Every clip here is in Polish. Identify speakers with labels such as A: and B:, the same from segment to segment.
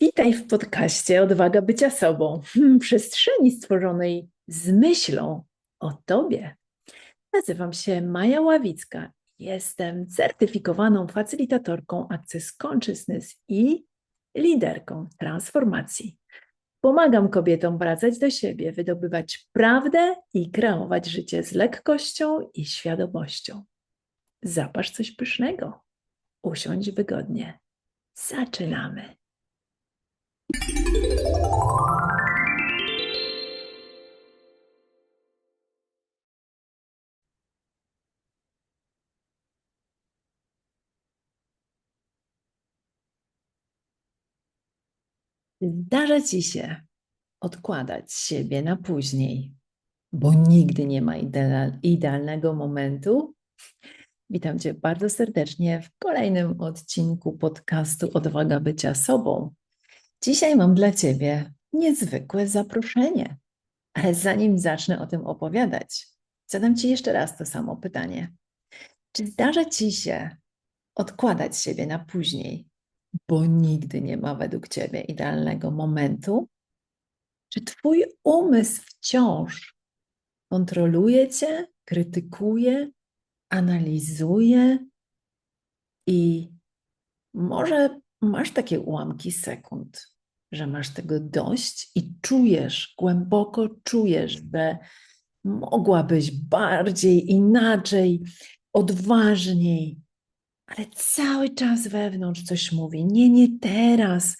A: Witaj w podcaście Odwaga bycia sobą, przestrzeni stworzonej z myślą o Tobie. Nazywam się Maja Ławicka. Jestem certyfikowaną facylitatorką Access Consciousness i liderką transformacji. Pomagam kobietom wracać do siebie, wydobywać prawdę i kreować życie z lekkością i świadomością. Zapasz coś pysznego. Usiądź wygodnie. Zaczynamy. Zdarza ci się odkładać siebie na później, bo nigdy nie ma idealnego momentu. Witam Cię bardzo serdecznie w kolejnym odcinku podcastu Odwaga bycia sobą. Dzisiaj mam dla Ciebie niezwykłe zaproszenie. Ale zanim zacznę o tym opowiadać, zadam Ci jeszcze raz to samo pytanie. Czy zdarza Ci się odkładać siebie na później, bo nigdy nie ma według Ciebie idealnego momentu? Czy Twój umysł wciąż kontroluje Cię, krytykuje, analizuje i może masz takie ułamki sekund, że masz tego dość i czujesz, głęboko czujesz, że mogłabyś bardziej, inaczej, odważniej, ale cały czas wewnątrz coś mówi: Nie, nie teraz,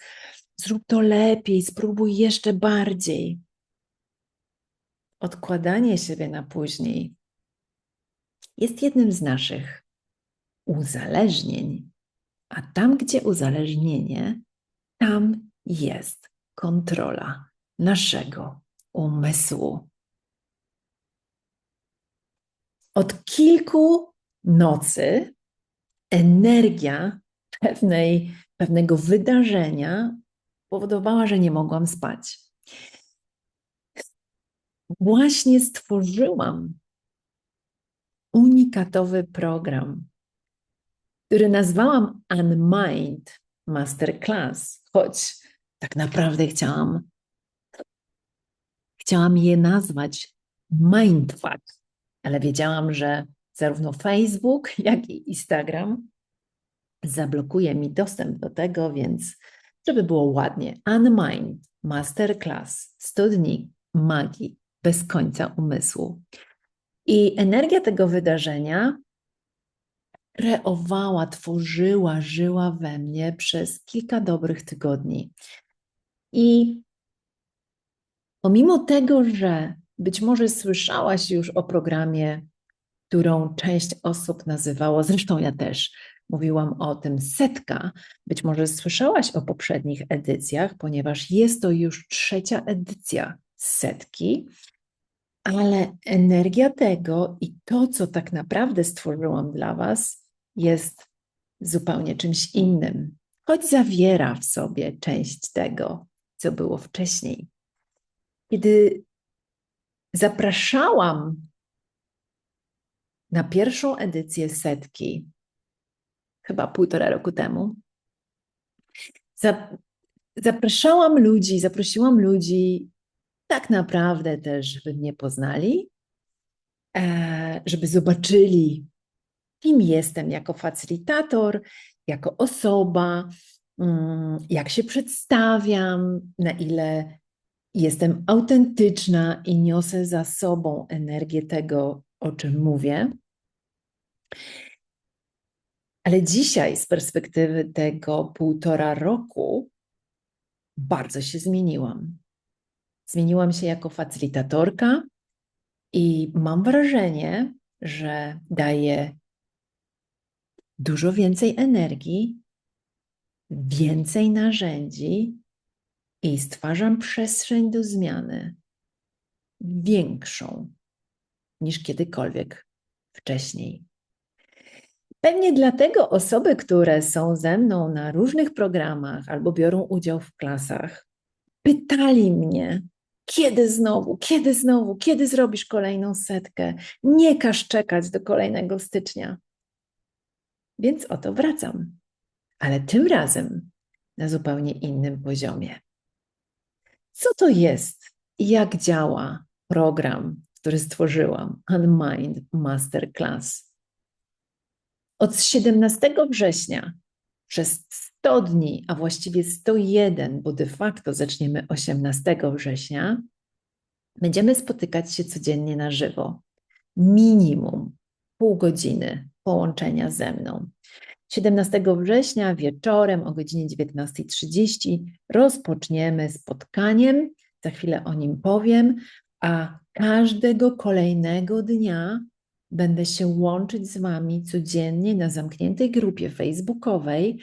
A: zrób to lepiej, spróbuj jeszcze bardziej. Odkładanie siebie na później jest jednym z naszych uzależnień. A tam, gdzie uzależnienie, tam jest kontrola naszego umysłu. Od kilku nocy energia pewnej, pewnego wydarzenia powodowała, że nie mogłam spać. Właśnie stworzyłam unikatowy program, który nazwałam Unmind Masterclass, choć tak naprawdę chciałam, chciałam je nazwać Mindfuck, ale wiedziałam, że zarówno Facebook, jak i Instagram zablokuje mi dostęp do tego, więc żeby było ładnie, Unmind Masterclass 100 dni magii bez końca umysłu. I energia tego wydarzenia kreowała, tworzyła, żyła we mnie przez kilka dobrych tygodni. I pomimo tego, że być może słyszałaś już o programie, którą część osób nazywało, zresztą ja też mówiłam o tym setka, być może słyszałaś o poprzednich edycjach, ponieważ jest to już trzecia edycja setki, ale energia tego i to, co tak naprawdę stworzyłam dla Was, jest zupełnie czymś innym, choć zawiera w sobie część tego, co było wcześniej. Kiedy zapraszałam na pierwszą edycję setki, chyba półtora roku temu, zapraszałam ludzi, zaprosiłam ludzi tak naprawdę też, żeby mnie poznali, e, żeby zobaczyli, kim jestem jako facylitator, jako osoba, mm, jak się przedstawiam, na ile jestem autentyczna i niosę za sobą energię tego, o czym mówię. Ale dzisiaj, z perspektywy tego półtora roku, bardzo się zmieniłam. Zmieniłam się jako facylitatorka i mam wrażenie, że daję dużo więcej energii, więcej narzędzi i stwarzam przestrzeń do zmiany większą niż kiedykolwiek wcześniej. Pewnie dlatego osoby, które są ze mną na różnych programach albo biorą udział w klasach, pytali mnie, kiedy znowu, kiedy znowu, kiedy zrobisz kolejną setkę? Nie każ czekać do kolejnego stycznia. Więc oto wracam. Ale tym razem na zupełnie innym poziomie. Co to jest i jak działa program, który stworzyłam, Unmind Masterclass? Od 17 września przez 100 dni, a właściwie 101, bo de facto zaczniemy 18 września, będziemy spotykać się codziennie na żywo. Minimum pół godziny połączenia ze mną. 17 września wieczorem o godzinie 19.30 rozpoczniemy spotkaniem. Za chwilę o nim powiem, a każdego kolejnego dnia będę się łączyć z Wami codziennie na zamkniętej grupie facebookowej,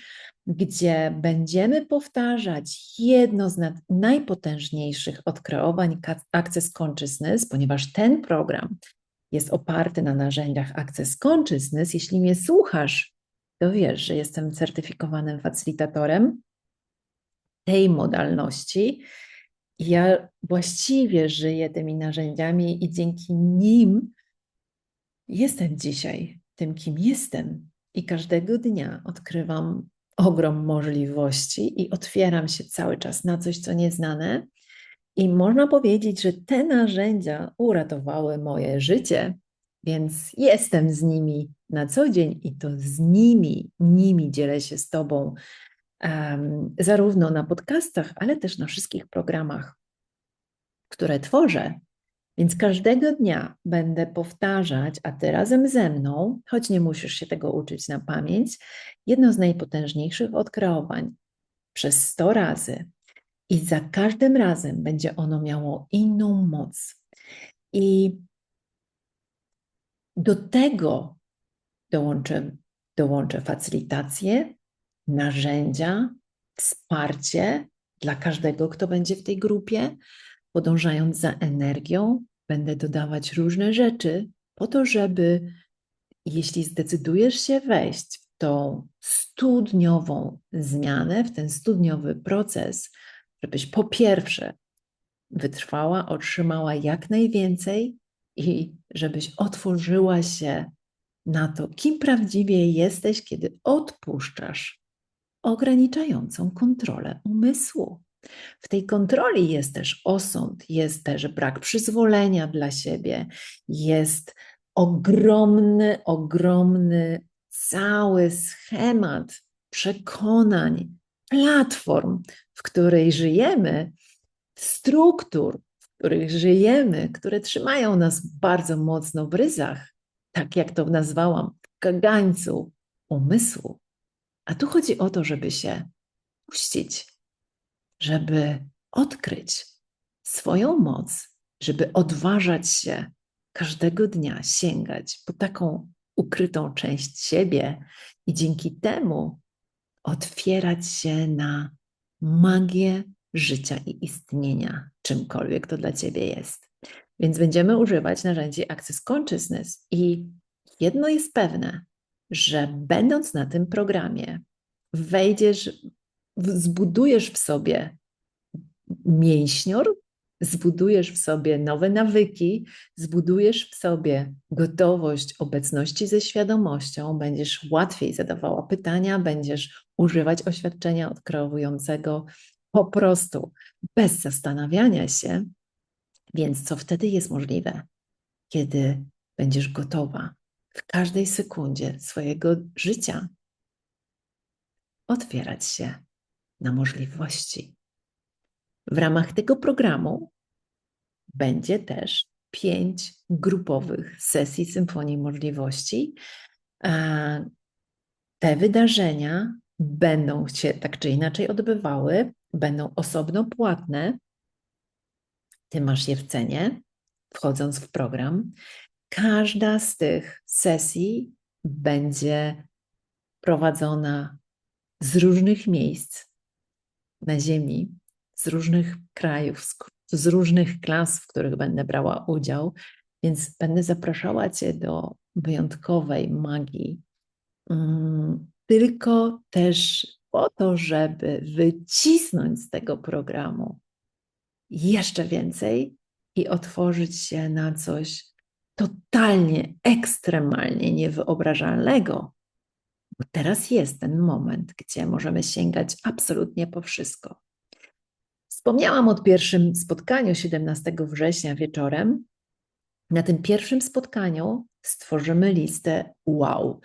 A: gdzie będziemy powtarzać jedno z najpotężniejszych odkreowań Access Consciousness, ponieważ ten program jest oparty na narzędziach Access Consciousness. Jeśli mnie słuchasz, to wiesz, że jestem certyfikowanym facylitatorem tej modalności. Ja właściwie żyję tymi narzędziami i dzięki nim jestem dzisiaj tym, kim jestem. I każdego dnia odkrywam ogrom możliwości i otwieram się cały czas na coś, co nieznane. I można powiedzieć, że te narzędzia uratowały moje życie, więc jestem z nimi na co dzień i to z nimi, nimi dzielę się z Tobą, zarówno na podcastach, ale też na wszystkich programach, które tworzę. Więc każdego dnia będę powtarzać, a ty razem ze mną, choć nie musisz się tego uczyć na pamięć, jedno z najpotężniejszych odkreowań przez 100 razy. I za każdym razem będzie ono miało inną moc. I do tego dołączę, dołączę facylitację, narzędzia, wsparcie dla każdego, kto będzie w tej grupie. Podążając za energią, będę dodawać różne rzeczy po to, żeby jeśli zdecydujesz się wejść w tą studniową zmianę, w ten studniowy proces, żebyś po pierwsze wytrwała, otrzymała jak najwięcej i żebyś otworzyła się na to, kim prawdziwie jesteś, kiedy odpuszczasz ograniczającą kontrolę umysłu. W tej kontroli jest też osąd, jest też brak przyzwolenia dla siebie, jest ogromny, ogromny cały schemat przekonań, platform, w której żyjemy, struktur, w których żyjemy, które trzymają nas bardzo mocno w ryzach, tak jak to nazwałam, w kagańcu umysłu. A tu chodzi o to, żeby się puścić, żeby odkryć swoją moc, żeby odważać się każdego dnia sięgać po taką ukrytą część siebie i dzięki temu otwierać się na magię życia i istnienia, czymkolwiek to dla ciebie jest. Więc będziemy używać narzędzi Access Consciousness i jedno jest pewne, że będąc na tym programie, wejdziesz, zbudujesz w sobie mięśnior, zbudujesz w sobie nowe nawyki, zbudujesz w sobie gotowość obecności ze świadomością, będziesz łatwiej zadawała pytania, będziesz używać oświadczenia odkreującego po prostu bez zastanawiania się. Więc co wtedy jest możliwe? Kiedy będziesz gotowa w każdej sekundzie swojego życia otwierać się na możliwości. W ramach tego programu będzie też pięć grupowych sesji Symfonii Możliwości. Te wydarzenia będą się tak czy inaczej odbywały, będą osobno płatne. Ty masz je w cenie, wchodząc w program. Każda z tych sesji będzie prowadzona z różnych miejsc na Ziemi, z różnych krajów, z, różnych klas, w których będę brała udział, więc będę zapraszała Cię do wyjątkowej magii, um, tylko też po to, żeby wycisnąć z tego programu jeszcze więcej i otworzyć się na coś totalnie, ekstremalnie niewyobrażalnego, Bo teraz jest ten moment, gdzie możemy sięgać absolutnie po wszystko. Wspomniałam o pierwszym spotkaniu 17 września wieczorem. Na tym pierwszym spotkaniu stworzymy listę wow,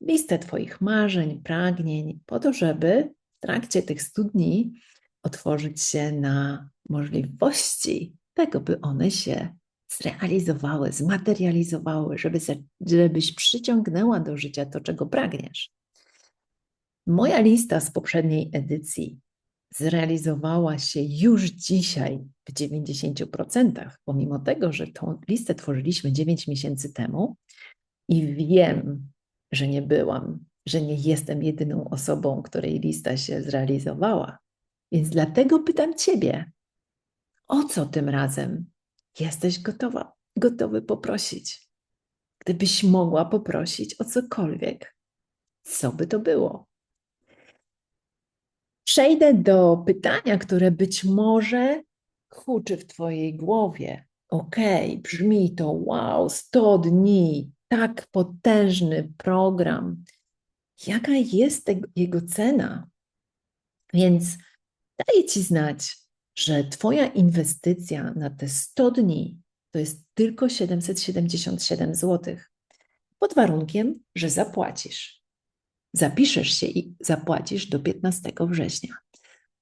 A: listę Twoich marzeń, pragnień, po to, żeby w trakcie tych 100 dni otworzyć się na możliwości tego, by one się zrealizowały, zmaterializowały, żeby, żebyś przyciągnęła do życia to, czego pragniesz. Moja lista z poprzedniej edycji zrealizowała się już dzisiaj w 90%, pomimo tego, że tą listę tworzyliśmy 9 miesięcy temu i wiem, że nie byłam, że nie jestem jedyną osobą, której lista się zrealizowała. Więc dlatego pytam Ciebie, o co tym razem jesteś gotowa, gotowy poprosić? Gdybyś mogła poprosić o cokolwiek, co by to było? Przejdę do pytania, które być może huczy w Twojej głowie. Okej, okay, brzmi to wow, 100 dni, tak potężny program. Jaka jest jego cena? Więc daję Ci znać, że Twoja inwestycja na te 100 dni to jest tylko 777 zł. Pod warunkiem, że zapłacisz. Zapiszesz się i zapłacisz do 15 września.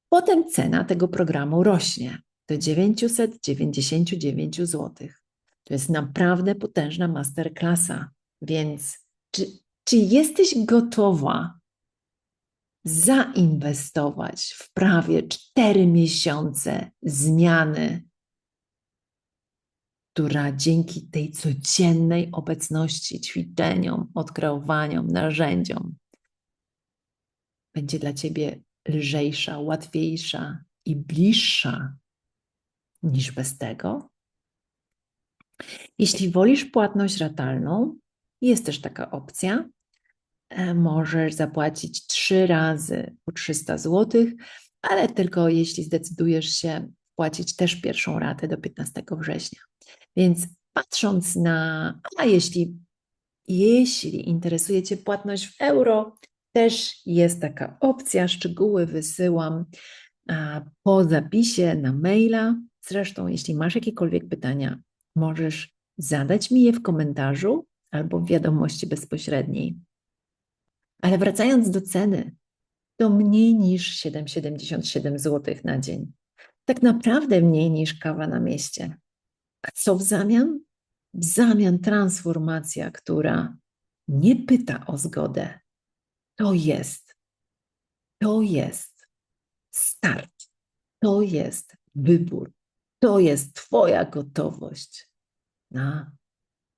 A: Potem cena tego programu rośnie do 999 zł. To jest naprawdę potężna masterklasa. Więc czy, czy jesteś gotowa zainwestować w prawie 4 miesiące zmiany, która dzięki tej codziennej obecności, ćwiczeniom, odkreowaniom, narzędziom będzie dla ciebie lżejsza, łatwiejsza i bliższa niż bez tego? Jeśli wolisz płatność ratalną, jest też taka opcja. E, możesz zapłacić trzy razy po 300 zł, ale tylko jeśli zdecydujesz się płacić też pierwszą ratę do 15 września. Więc patrząc na, a jeśli, jeśli interesuje Cię płatność w euro, też jest taka opcja. Szczegóły wysyłam po zapisie na maila. Zresztą, jeśli masz jakiekolwiek pytania, możesz zadać mi je w komentarzu albo w wiadomości bezpośredniej. Ale wracając do ceny, to mniej niż 7,77 zł na dzień. Tak naprawdę mniej niż kawa na mieście. A co w zamian? W zamian transformacja, która nie pyta o zgodę. To jest, to jest start, to jest wybór, to jest Twoja gotowość na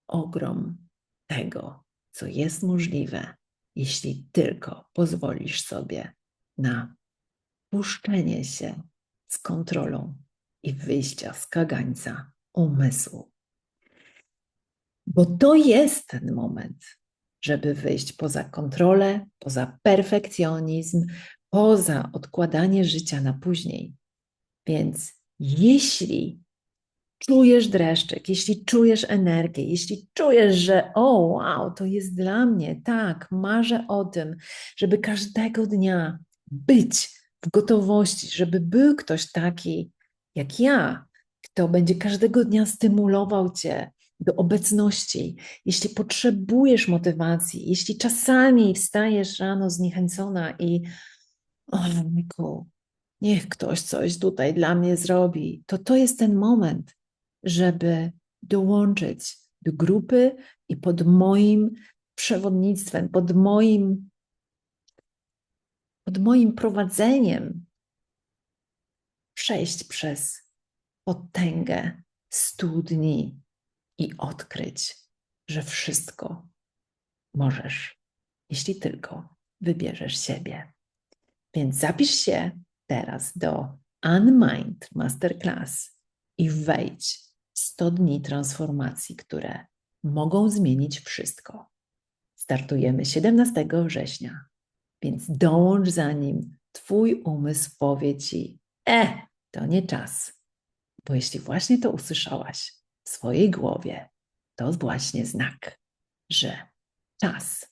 A: ogrom tego, co jest możliwe, jeśli tylko pozwolisz sobie na puszczenie się z kontrolą i wyjścia z kagańca umysłu. Bo to jest ten moment, żeby wyjść poza kontrolę, poza perfekcjonizm, poza odkładanie życia na później. Więc jeśli czujesz dreszczyk, jeśli czujesz energię, jeśli czujesz, że o wow, to jest dla mnie, tak, marzę o tym, żeby każdego dnia być w gotowości, żeby był ktoś taki jak ja, kto będzie każdego dnia stymulował cię do obecności. Jeśli potrzebujesz motywacji, jeśli czasami wstajesz rano zniechęcona i o Miku, niech ktoś coś tutaj dla mnie zrobi, to to jest ten moment, żeby dołączyć do grupy i pod moim przewodnictwem, pod moim, pod moim prowadzeniem przejść przez potęgę studni i odkryć, że wszystko możesz, jeśli tylko wybierzesz siebie. Więc zapisz się teraz do Unmind Masterclass i wejdź 100 dni transformacji, które mogą zmienić wszystko. Startujemy 17 września, więc dołącz zanim Twój umysł powie Ci: E, to nie czas. Bo jeśli właśnie to usłyszałaś w swojej głowie, to właśnie znak, że czas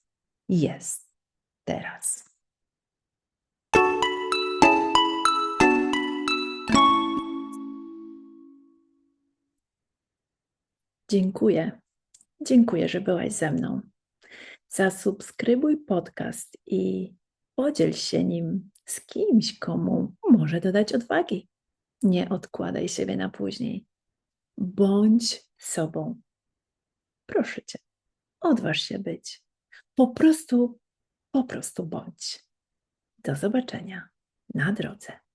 A: jest teraz. Dziękuję. Dziękuję, że byłaś ze mną. Zasubskrybuj podcast i podziel się nim z kimś, komu może dodać odwagi. Nie odkładaj siebie na później. Bądź sobą. Proszę cię, odważ się być. Po prostu, po prostu bądź. Do zobaczenia na drodze.